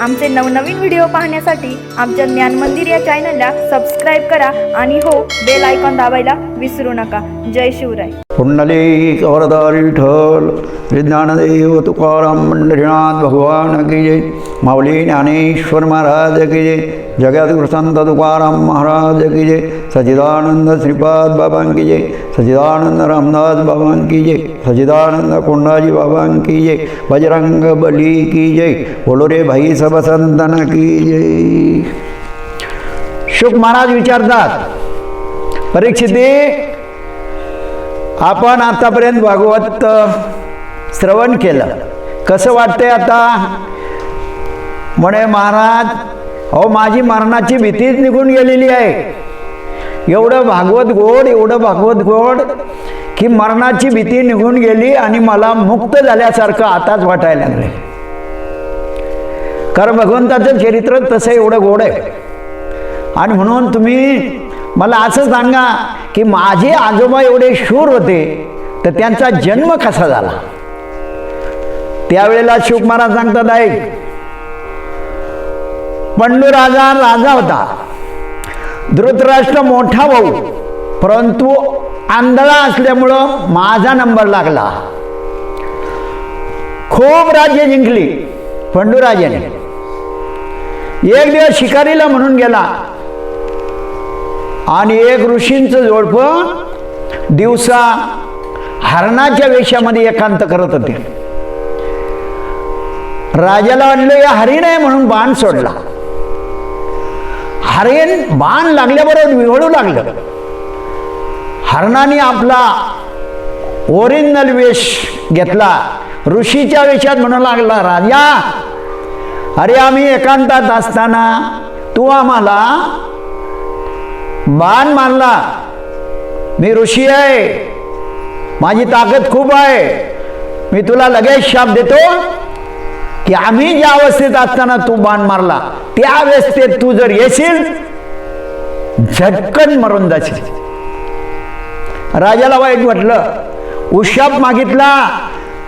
आमचे नवनवीन व्हिडिओ पाहण्यासाठी आमच्या ज्ञान मंदिर या चॅनलला सबस्क्राईब करा आणि हो बेल आयकॉन दाबायला विसरू नका. जय शिवराय. पुंडलिक वरदारी विठ्ठल विज्ञानदेव तुकाराम पंढरीनाथ भगवान की जय. माऊली ज्ञानेश्वर महाराज की जय. जगद्गुरु संत तुकाराम महाराज की जय. सचिदानंद श्रीपाद बाबांकी जय. सचिदानंद रामदास बाबांकी जय. कोंडाजी बाबांकी जय. बजरंग बली की जय. बोलो रे भाई सब संतन की जय. शुक महाराज विचारतात. परीक्षिते आपण आतापर्यंत भागवत श्रवण केलं. कसं वाटतंय आता? म्हणे महाराज अहो माझी मरणाची भीतीच निघून गेलेली आहे. एवढं भागवत गोड एवढं भागवत गोड की मरणाची भीती निघून गेली आणि मला मुक्त झाल्यासारखं आताच वाटायला लागले कारण भगवंताचं चरित्र तसं एवढं गोड आहे. आणि म्हणून तुम्ही मला असं सांगा की माझे आजोबा एवढे शूर होते तर त्यांचा जन्म कसा झाला? त्यावेळेला शिवकुमारा महाराज सांगतात आहे पंडू राजा राजा होता. धृतराष्ट्र मोठा भाऊ. परंतु आंधळा असल्यामुळं माझा नंबर लागला. खूप राज्य जिंकली पंडूराजाने एक दिवस शिकारीला म्हणून गेला. आणि एक ऋषींचं जोडपं दिवसा हरणाच्या वेशामध्ये एकांत करत होते. राजाला वाटलं या हरिण आहे म्हणून बाण सोडला. हरेन बाण लागल्याबरोबर विहळू लागलं. हरणाने आपला ओरिजिनल वेश घेतला. ऋषीच्या वेशात म्हणू लागला राजा अरे आम्ही एकांतात असताना तू आम्हाला बाण मारला मी ऋषी आहे. माझी ताकद खूप आहे. मी तुला लगेच शाप देतो. की आम्ही ज्या अवस्थेत असताना तू बाण मारला त्या अवस्थेत तू जर येशील झटकन मरून जाशील. राजाला वाईट वाटलं. उशाप मागितला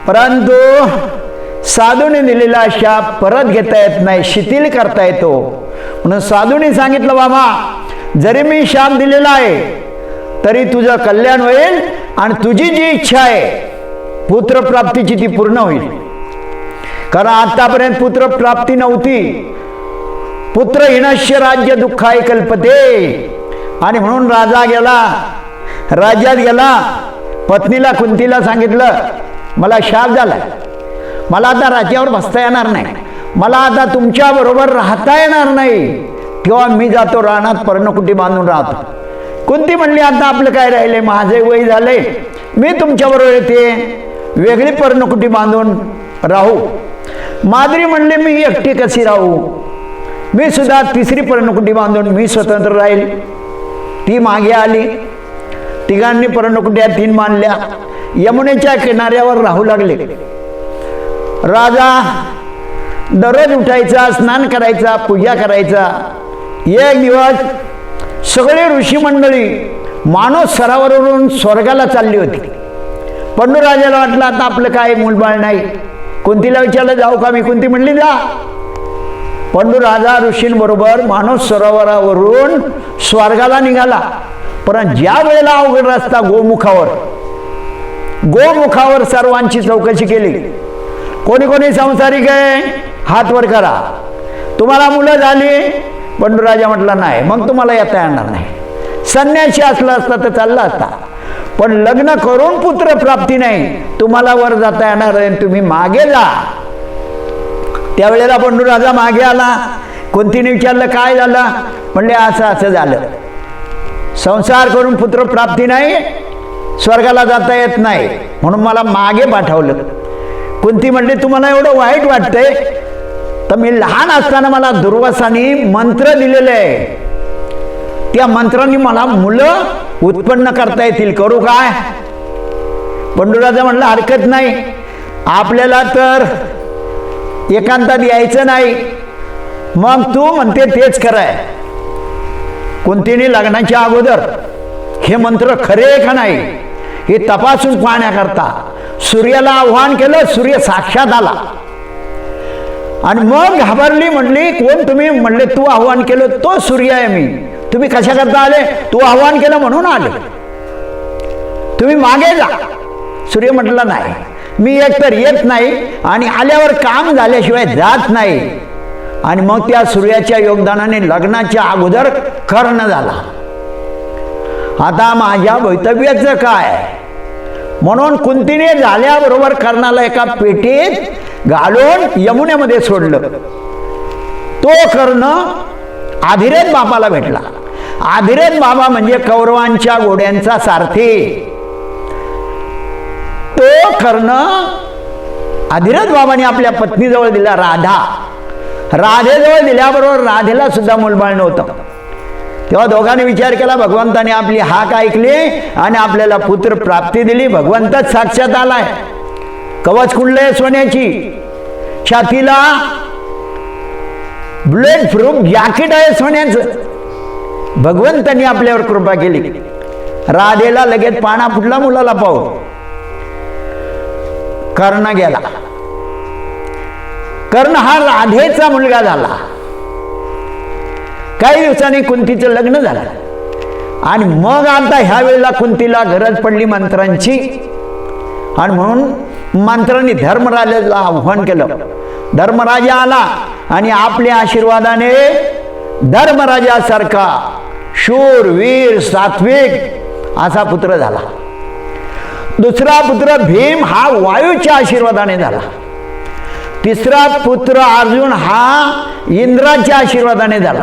परंतु साधूने दिलेला शाप परत घेता येत नाही शिथिल करता येतो. म्हणून साधूने सांगितलं बाबा जरी मी शाप दिलेला आहे तरी तुझं कल्याण होईल आणि तुझी जी इच्छा आहे पुत्रप्राप्तीची ती पूर्ण होईल. कारण आतापर्यंत पुत्रप्राप्ती नव्हती. पुत्र हिनश्य राज्य दुःखाय कल्पते. आणि म्हणून राजा गेला. राज्यात गेला. पत्नीला कुंतीला सांगितलं मला शाप झाला मला आता राज्यावर बसता येणार नाही. मला आता तुमच्या बरोबर राहता येणार नाही. तेव्हा मी जातो रानात पर्णकुटी बांधून राहतो. कोणती म्हणली आता आपलं काय राहिले माझे वय झाले मी तुमच्याबरोबर येते. वेगळी पर्णकुटी बांधून राहू. माद्री म्हणले मी एकटी कशी राहू? मी सुद्धा तिसरी पर्णकुटी बांधून मी स्वतंत्र राहील? ती मागे आली. तिघांनी पर्णकुट्या तीन मानल्या यमुनेच्या किनाऱ्यावर राहू लागले. राजा दररोज उठायचा स्नान करायचा पूजा करायचा. एक दिवस सगळे ऋषी मंडळी माणूस सरावरून स्वर्गाला चालली होती. पंडूराजाला वाटलं आता आपलं काय मूलबाळ नाही. कुंतीला विचारलं जाऊ का? मी कुंती म्हणली जा. पंडू राजा ऋषींबरोबर मानस सरोवरावरून स्वर्गाला निघाला. पण ज्या वेळेला अवघड रस्ता गोमुखावर गोमुखावर सर्वांची चौकशी केली. कोणी कोणी संसारिक आहे हात वर करा. तुम्हाला मुलं झाली. पंडूराजा म्हटला नाही मग तुम्हाला येता येणार नाही. संन्याशी असला असता तर चालला असता पण लग्न करून पुत्र प्राप्ती नाही. तुम्हाला वर जाता येणार आहे तुम्ही मागे जा. त्यावेळेला पंडूराजा मागे आला. कोणतीने विचारलं काय झालं? म्हणले असं असं झालं. संसार करून पुत्र प्राप्ती नाही स्वर्गाला जाता येत नाही. म्हणून मला मागे पाठवलं. कोणती म्हणली तुम्हाला एवढं वाईट वाटतंय? तर मी लहान असताना मला दुर्वासानी मंत्र दिलेले आहे. त्या मंत्रांनी मला मुलं उत्पन्न करता येतील करू काय? पंडुराजा म्हणलं हरकत नाही. आपल्याला तर एकांतात यायचं नाही. मग तू म्हणते तेच कराय कोणतीने लग्नाच्या अगोदर हे मंत्र खरे का नाही हे तपासून पाहण्याकरता सूर्याला आव्हान केलं सूर्य साक्षात आला. आणि मग घाबरली म्हटली कोण तुम्ही? म्हणले तू आव्हान केलं तो सूर्य आहे मी. तुम्ही कशा करता आले? तू आव्हान केलं म्हणून आले. तुम्ही मागे जा. सूर्य म्हटला नाही. मी एकतर येत नाही आणि आल्यावर काम झाल्याशिवाय जात नाही. आणि मग त्या सूर्याच्या योगदानाने लग्नाच्या अगोदर कर्ण झाला. आता माझ्या भवितव्याचं काय? म्हणून कुंतीने झाल्याबरोबर कर्णाला एका पेटीत घालून यमुनेमध्ये सोडलं. तो कर्ण आधिरेत बापाला भेटला. आधिरेत बाबा म्हणजे कौरवांच्या घोड्यांचा सारथी. तो कर्ण अधिरथ बाबाने आपल्या पत्नीजवळ दिला राधा. राधेजवळ दिल्याबरोबर राधेला सुद्धा मुलबाळ नव्हतं. तेव्हा दोघांनी विचार केला भगवंताने आपली हाक ऐकली आणि आपल्याला पुत्र प्राप्ती दिली. भगवंतच साक्षात आलाय. कवच कुंडले सोन्याची. छातीला बुलेट प्रूफ जॅकेट आहे सोन्याचं. भगवंतांनी आपल्यावर कृपा केली. राधेला लगेच पाना फुटला मुलाला पाहू कर्ण गेला. कर्ण हा राधेचा मुलगा झाला. काही दिवसांनी कुंतीचं लग्न झालं. आणि मग आता ह्या वेळेला कुंतीला गरज पडली मंत्रांची. आणि म्हणून मंत्रांनी धर्मराजाला आव्हान केलं. धर्मराजा आला आणि आपल्या आशीर्वादाने धर्मराजासारखा शूर वीर सात्विक असा पुत्र झाला. दुसरा पुत्र भीम हा वायूच्या आशीर्वादाने झाला. तिसरा पुत्र अर्जुन हा इंद्राच्या आशीर्वादाने झाला.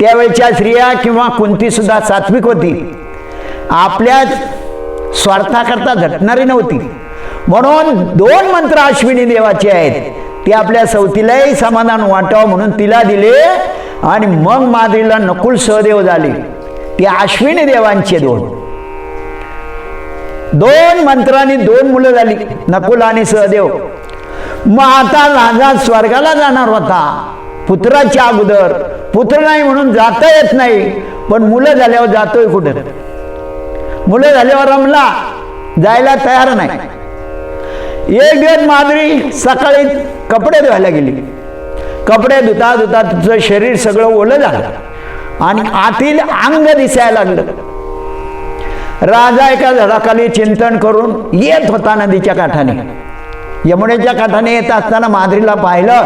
त्यावेळच्या स्त्रिया किंवा कुंतीसुद्धा सात्विक होती. आपल्या स्वार्थाकरता झटणारी नव्हती. म्हणून दोन मंत्र अश्विनी देवाचे आहेत. ते आपल्या सवतीलाही समाधान वाटावं म्हणून तिला दिले आणि मग माद्रीला नकुल सहदेव झाले. ते अश्विनी देवांचे दोन. दोन मंत्रांनी दोन मुलं झाली नकुल आणि सहदेव. मग आता राजा स्वर्गाला जाणार होता. पुत्राच्या अगोदर. पुत्र नाही म्हणून जाता येत नाही पण मुलं झाल्यावर जातोय कुठं? मुलं झाल्यावर रमला जायला तयार नाही. एक दिवस माधुरी सकाळी कपडे धुवायला गेली. कपडे धुता धुता तुझं शरीर सगळं ओलं झालं. आणि आतील अंग दिसायला लागलं. राजा एका झाडाखाली चिंतन करून येत होता नदीच्या काठाने. यमुनेच्या काठाने येत असताना माधुरीला पाहिलं.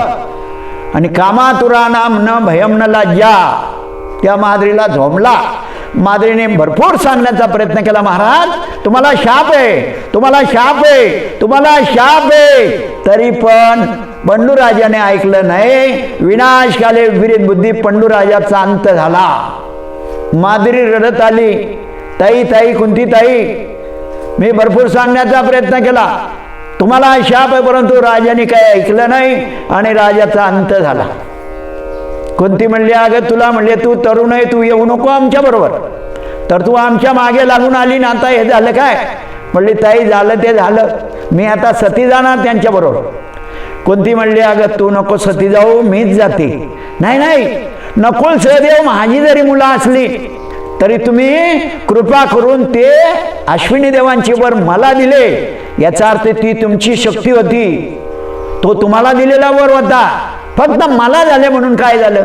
आणि कामातुरा नाम न भयम न लाज्या. त्या माधुरीला झोंबला. माधुरीने भरपूर सांगण्याचा प्रयत्न केला महाराज तुम्हाला शाप आहे तुम्हाला शाप आहे तुम्हाला शाप आहे. तरी पण पंडूराजाने ऐकलं नाही. विनाशकाले विपरीत बुद्धी पंडूराजाचा अंत झाला. माधुरी रडत आली. ताई ताई कुंती ताई मी भरपूर सांगण्याचा प्रयत्न केला. तुम्हाला शाप आहे परंतु राजाने काही ऐकलं नाही आणि राजाचा अंत झाला. कोणती म्हणली अगं तुला म्हणले तू तरुण आहे तू येऊ नको आमच्या बरोबर. तर तू आमच्या मागे लागून आली ना आता हे झालं काय? म्हणली ताई झालं ते झालं. मी आता सती जाणार त्यांच्या बरोबर. कोणती म्हणली अगं तू नको सती जाऊ मीच जाते. नाही नाही नकुल सहदेव माझी जरी मुलं असली तरी तुम्ही कृपा करून ते अश्विनी देवांची वर मला दिले. याचा अर्थ ती तुमची शक्ती होती. तो तुम्हाला दिलेला वर होता. फक्त मला झाले म्हणून काय झालं?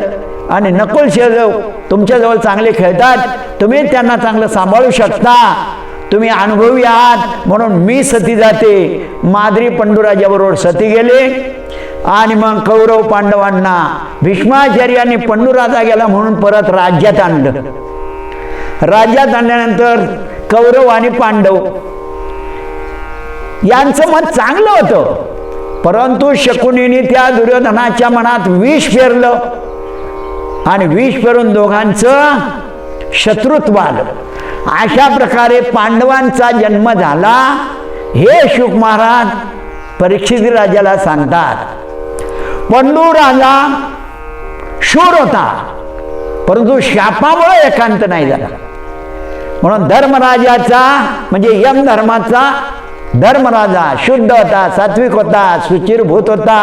आणि नकुल शेजव तुमच्याजवळ चांगले खेळतात. तुम्ही त्यांना चांगलं सांभाळू शकता. तुम्ही अनुभवी आहात म्हणून मी सती जाते. माद्री पंडुराजाबरोबर सती गेले. आणि मग कौरव पांडवांना भीष्माचार्याने पंडुराजा गेला म्हणून परत राज्यात आणलं. राज्यात आणल्यानंतर कौरव आणि पांडव यांचं मत चांगलं होतं. परंतु शकुनीने त्या दुर्योधनाच्या मनात विष फेरलं आणि विष फेरून दोघांचं शत्रुत्व आलं. अशा प्रकारे पांडवांचा जन्म झाला. हे शुक महाराज परीक्षित राजाला सांगतात. पंडू राजा शूर होता परंतु शापामुळे एकांत नाही झाला. म्हणून धर्मराजाचा म्हणजे यम धर्माचा धर्मराजा शुद्ध होता सात्विक होता सुचिरभूत होता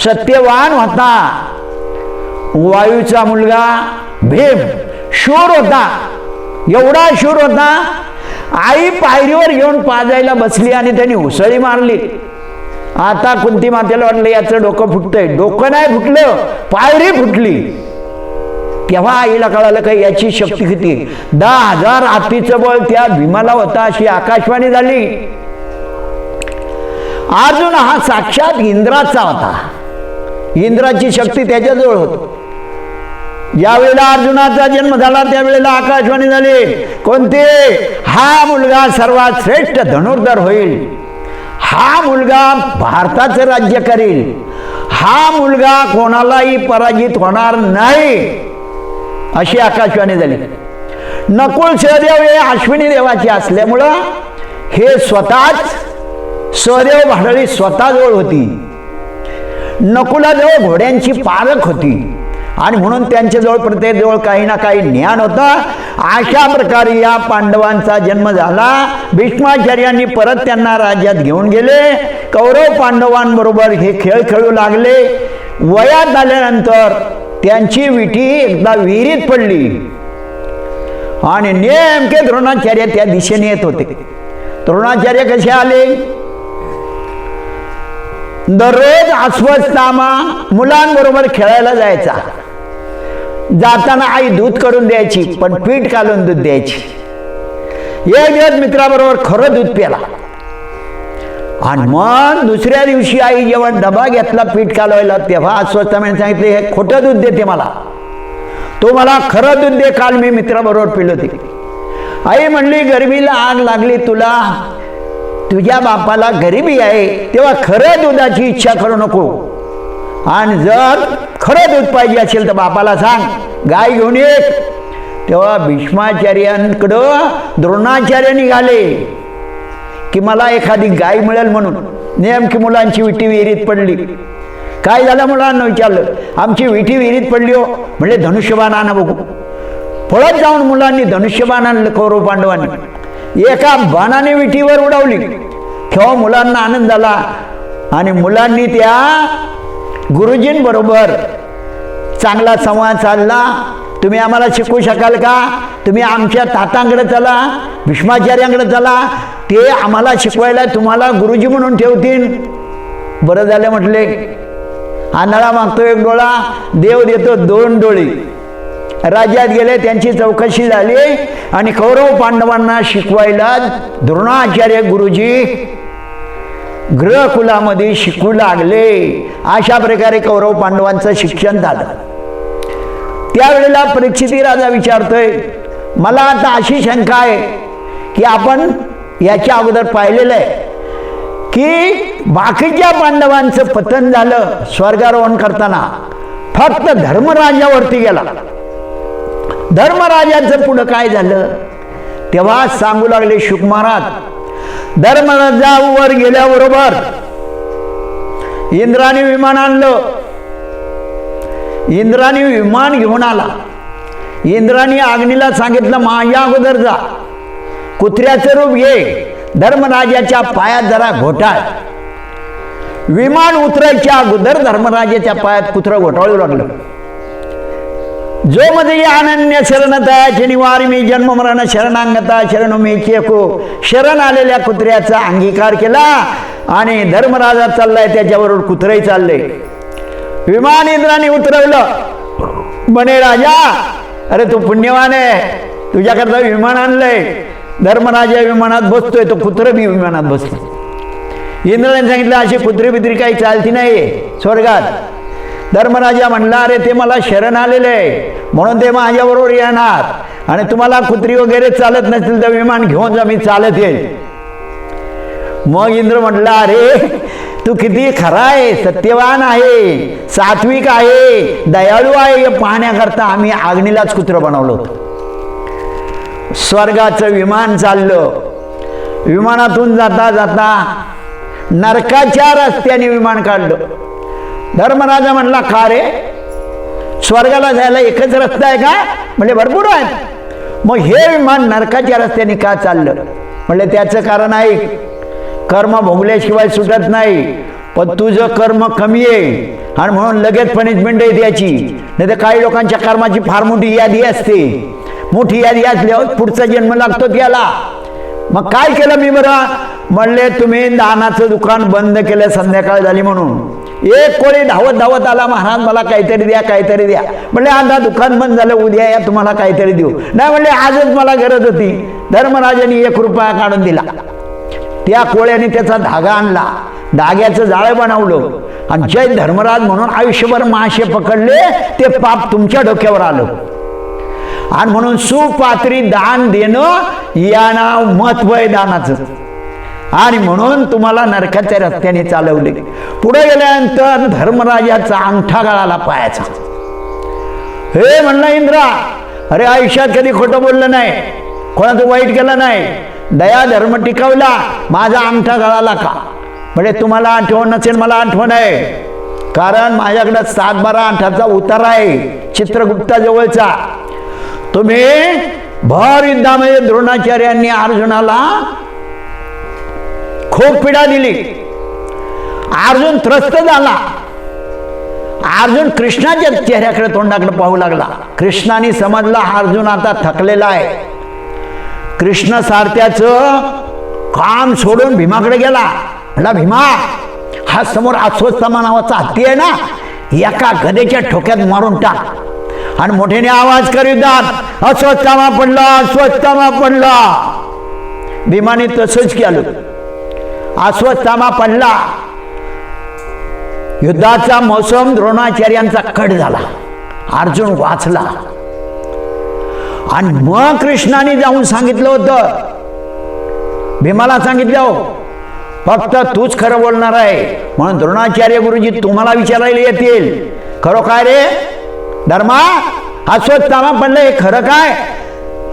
सत्यवान होता. वायूचा मुलगा भीम शूर होता. एवढा शूर होता आई पायरीवर येऊन पाजायला बसली आणि त्यांनी उसळी मारली. आता कुंती मातेला वाटलं याचं डोकं फुटतंय. डोकं नाही फुटलं पायरी फुटली. तेव्हा आईला कळालं का याची शक्ती किती? दहा हजार हातीचं बळ त्या भीमाला होता अशी आकाशवाणी झाली. अर्जुन हा साक्षात इंद्राचा होता. इंद्राची शक्ती त्याच्याजवळ होती. ज्यावेळेला अर्जुनाचा जन्म झाला त्यावेळेला आकाशवाणी झाली. कोणते? हा मुलगा सर्वात श्रेष्ठ धनुर्धर होईल. हा मुलगा भारताचं राज्य करेल. हा मुलगा कोणालाही पराजित होणार नाही. अशी आकाशवाणी झाली. नकुल सहदेव हे अश्विनी देवाचे असल्यामुळं हे स्वतःच सहदेव भाडळी स्वतःजवळ होती. नकुलाजवळ घोड्यांची पालक होती. आणि म्हणून त्यांच्याजवळ प्रत्येकजवळ काही ना काही ज्ञान होतं. अशा प्रकारे या पांडवांचा जन्म झाला. भीष्माचार्यांनी परत त्यांना राज्यात घेऊन गेले. कौरव पांडवांबरोबर हे खेळ खेळू लागले. वयात आल्यानंतर त्यांची विठी एकदा विहिरीत पडली. आणि नेमके द्रोणाचार्य त्या दिशेने येत होते. द्रोणाचार्य कसे आले? दररोज अस्वस्थामा मुलांबरोबर खेळायला जायचा. जाताना आई दूध करून द्यायची पण पीठ घालून दूध द्यायची. एक दिवस मित्राबरोबर खरं दूध प्याला. आणि मग दुसऱ्या दिवशी आई जेव्हा डबा घेतला पीठ कालवायला तेव्हा अस्वस्थामाने सांगितले हे खोटं दूध देते मला. तो मला खरं दूध दे. काल मी मित्राबरोबर पिलो ते आई म्हणली गरमीला आग लागली तुला. तुझ्या बापाला गरिबी आहे तेव्हा खरं दुधाची इच्छा करू नको. आणि जर खरं दूध पाहिजे असेल तर बापाला सांग गाय घेऊन ये. तेव्हा भीष्माचार्यांकडं द्रोणाचार्य निघाले की मला एखादी गाय मिळेल म्हणून. नेमकी मुलांची विटी विहिरीत पडली. काय झालं मुलांना विचारलं आमची विटी विहिरीत पडली हो. म्हणजे धनुष्यबाण आणा बघू. पळत जाऊन मुलांनी धनुष्यबाण आणलं कौरव पांडवांनी. एका बाणाने विटीवर उडवली. तेव्हा मुलांना आनंद झाला आणि मुलांनी त्या गुरुजींबरोबर चांगला संवाद साधला. तुम्ही आम्हाला शिकवू शकाल का? तुम्ही आमच्या तातांकडे चला भीष्माचार्यांकडे चला. ते आम्हाला शिकवायला तुम्हाला गुरुजी म्हणून ठेवतील. बरं झालं म्हटले. आंधळा मागतो एक डोळा. देव देतो दोन डोळे. राज्यात गेले त्यांची चौकशी झाली आणि कौरव पांडवांना शिकवायला द्रोणाचार्य गुरुजी ग्रहकुलामध्ये शिकू लागले. अशा प्रकारे कौरव पांडवांचं शिक्षण झालं. त्यावेळेला परीक्षिती राजा विचारतोय मला आता अशी शंका आहे की आपण याच्या अगोदर पाहिलेलं आहे की बाकीच्या पांडवांचं पतन झालं स्वर्गारोहण करताना. फक्त धर्मराजावरती गेला. धर्मराजाचं पुढं काय झालं? तेव्हा सांगू लागले शुक महाराज धर्मराजावर गेल्याबरोबर इंद्राने विमान आणलं. इंद्राने विमान घेऊन आला. इंद्राने आग्नीला सांगितलं माझ्या अगोदर जा. कुत्र्याचं रूप घे. धर्मराजाच्या पायात जरा घोटाळ. विमान उतरायच्या अगोदर धर्मराजाच्या पायात कुत्रं घोटाळू लागलं. जो मध्ये अनन्य शरणता शनिवार मी जन्म मरण शरणांगता शरण मी चेको शरण आलेल्या कुत्र्याचा अंगीकार केला आणि धर्मराजा चाललाय त्याच्याबरोबर कुत्रही चालले. विमान इंद्राने उतरवलं. म्हणे राजा अरे तू पुण्यवान आहे. तुझ्याकरता विमान आणलंय. धर्मराजा विमानात बसतोय तो कुत्र बी विमानात बसतो इंद्राने सांगितलं अशी कुत्री बित्री काही चालती नाही स्वर्गात. धर्मराजा म्हणला अरे ते मला शरण आलेले आहे. म्हणून ते माझ्याबरोबर येणार. आणि तुम्हाला कुत्री वगैरे चालत नसतील तर विमान घेऊन जा मी चालत येईल मग इंद्र म्हटला अरे तू किती खरा आहे सत्यवान आहे सात्विक आहे दयाळू आहे. हे पाहण्याकरता आम्ही आग्नीलाच कुत्र बनवलं होतं. स्वर्गाचं विमान चाललं. विमानातून जाता जाता नरकाच्या रस्त्याने विमान काढलं. धर्मराजा म्हणला का रे? स्वर्गाला जायला एकच रस्ता आहे का? म्हणजे भरपूर आहेत मग हे विमान नरकाच्या रस्त्याने का चाललं? म्हणजे त्याचं कारण आहे कर्म भोगल्याशिवाय सुटत नाही पण तुझं कर्म कमी आहे. आणि म्हणून लगेच पनिशमेंट आहे त्याची. नाही तर काही लोकांच्या कर्माची फार मोठी यादी असते. मोठी यादी असल्यावर पुढचा जन्म लागतो त्याला. मग काय केलं मी बरं? म्हणले तुम्ही दानाचं दुकान बंद केलं संध्याकाळ झाली म्हणून. एक कोळी धावत धावत आला महाराज मला काहीतरी द्या काहीतरी द्या. म्हणले आता दुकान बंद झालं उद्या या तुम्हाला काहीतरी देऊ. नाही म्हणले आजच मला गरज होती. धर्मराजांनी एक रुपया काढून दिला. त्या कोळ्याने त्याचा धागा आणला. धाग्याचं जाळं बनवलं. आणि जय धर्मराज म्हणून आयुष्यभर मासे पकडले ते पाप तुमच्या डोक्यावर आलं. आणि म्हणून सुपात्री दान देणं या नाव महत्त्व आहे दानाचं. आणि म्हणून तुम्हाला नरकाच्या रस्त्याने चालवले. पुढे गेल्यानंतर धर्मराजाचा अंगठा गळाला पायाचा. हे म्हणलं इंद्रा अरे आयुष्यात कधी खोटं बोललं नाही. कोणाचं वाईट केलं नाही. दया धर्म टिकवला. माझा अंगठा गळाला का? म्हणजे तुम्हाला आठवण नसेल मला आठवण आहे. कारण माझ्याकडे सात बारा अंठाचा उतारा आहे. चित्रगुप्ताजवळचा. तुम्ही भर युद्धामध्ये द्रोणाचार्यांनी अर्जुनाला खूप पीडा दिली. अर्जुन त्रस्त झाला. अर्जुन कृष्णाच्या चेहऱ्याकडे तोंडाकडे पाहू लागला. कृष्णाने समजला हा अर्जुन आता थकलेला आहे. कृष्ण सारथ्याचं काम सोडून भीमाकडे गेला. म्हणला भीमा हा समोर अस्वस्थमा नावाचा हत्ती आहे ना? एका गदेच्या ठोक्यात मारून टाक. आणि मोठ्याने आवाज करीतात अस्वस्थामा पडला अस्वस्थामा पडला. भीमाने तसंच केलं. अस्वस्थामा पडला. युद्धाचा मौसम द्रोणाचार्यांचा कट झाला. अर्जुन वाचला. आणि मग कृष्णाने जाऊन सांगितलं होतं. भीमाला सांगितलं हो फक्त तूच खरं बोलणार आहे. म्हणून द्रोणाचार्य गुरुजी तुम्हाला विचारायला येतील. खरो काय रे धर्मा अस्वस्थामा पडलं हे खरं काय?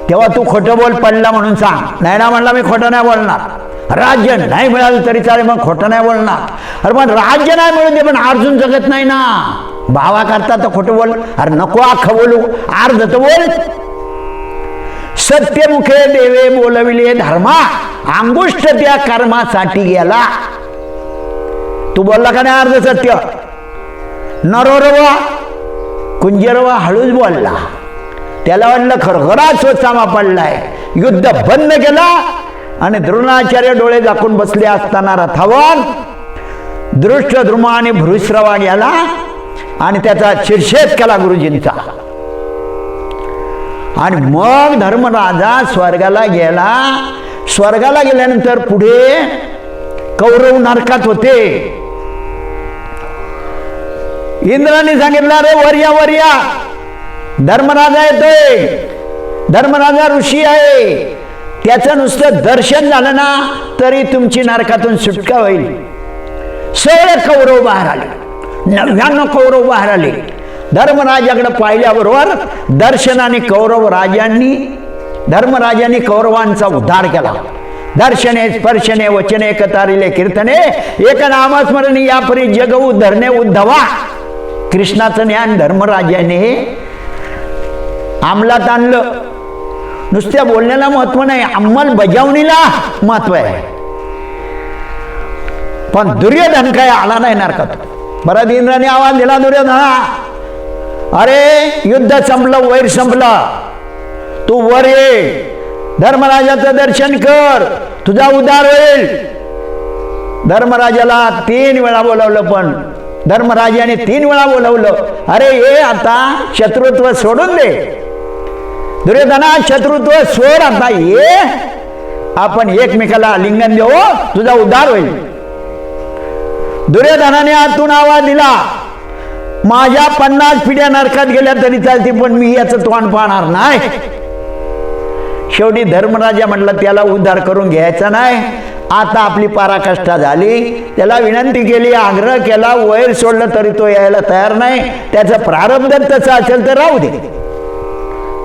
तेव्हा तू खोटं बोल पडला म्हणून सांग. नाही ना म्हणला मी खोटं नाही बोलणार. राज्य नाही मिळालं तरी चालेल मग खोटं नाही बोलणार. अरे पण राज्य नाही मिळून दे पण अर्जुन जगत नाही ना. भावा करता तर खोटं बोल. अरे नको आख बोलू. अर्ध तर बोल. सत्यमुखे देवे बोलविले धर्मा. अंगुष्ट त्या कर्मासाठी गेला. तू बोलला का नाही अर्ध सत्य? नरोरवा कुंजरवा हळूच बोलला. त्याला वाटलं खरखरा स्वचामा पडलाय. युद्ध बंद केला आणि द्रोणाचार्य डोळे झाकून बसले असताना रथावर दृष्ट द्रुमा आणि भृश्रवा गेला आणि त्याचा शिरषेद केला गुरुजींचा. आणि मग धर्मराजा स्वर्गाला गेला. स्वर्गाला गेल्यानंतर पुढे कौरव नरकात होते. इंद्राने सांगितलं अरे वर्या वर्या धर्मराजा येतोय. धर्मराजा ऋषी आहे. त्याचं नुसतं दर्शन झालं ना तरी तुमची नारकातून सुटका होईल. सगळे कौरव बाहेर आले. नव्याण्णव कौरव बाहेर आले. धर्मराजाकडे पाहिल्याबरोबर दर्शनाने कौरव राजांनी धर्मराजांनी कौरवांचा उद्धार केला. दर्शने स्पर्शने वचने कतारिले कीर्तने एक नामस्मरणी यापरी जगऊ धरणे उद्धवा. कृष्णाचं ज्ञान धर्मराजाने अंमलात आणलं. नुसत्या बोलण्याला महत्त्व नाही अंमलबजावणीला महत्त्व आहे. पण दुर्योधन काय आला नाही नरकात. बरं इंद्राने आवाज दिला दुर्योधना अरे युद्ध संपलं वैर संपलं. तू वर ये. धर्मराजाचं दर्शन कर. तुझा उदार होईल. धर्मराजाला तीन वेळा बोलावलं पण धर्मराजाने तीन वेळा बोलवलं. अरे ये आता शत्रुत्व सोडून दे. दुर्योधना शत्रुत्व सोड आता ये. आपण एकमेकाला लिंगन देऊ तुझा उद्धार होईल. दुर्योधनाने आतून आवाज दिला माझ्या पन्नास पिढ्या नरकात गेल्या तरी चालते पण मी याचं तोंड पाहणार नाही. शेवटी धर्मराजा म्हटलं त्याला उद्धार करून घ्यायचा नाही. आता आपली पराकाष्ठा झाली. त्याला विनंती केली आग्रह केला वैर सोडलं तरी तो यायला तयार नाही. त्याचं प्रारब्ध तसं असेल तर राहू दे.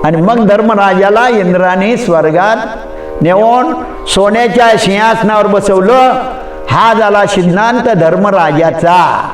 आणि मग धर्मराजाला इंद्राने स्वर्गात नेऊन सोन्याच्या सिंहासनावर बसवलं. हा झाला सिद्धांत धर्मराजाचा.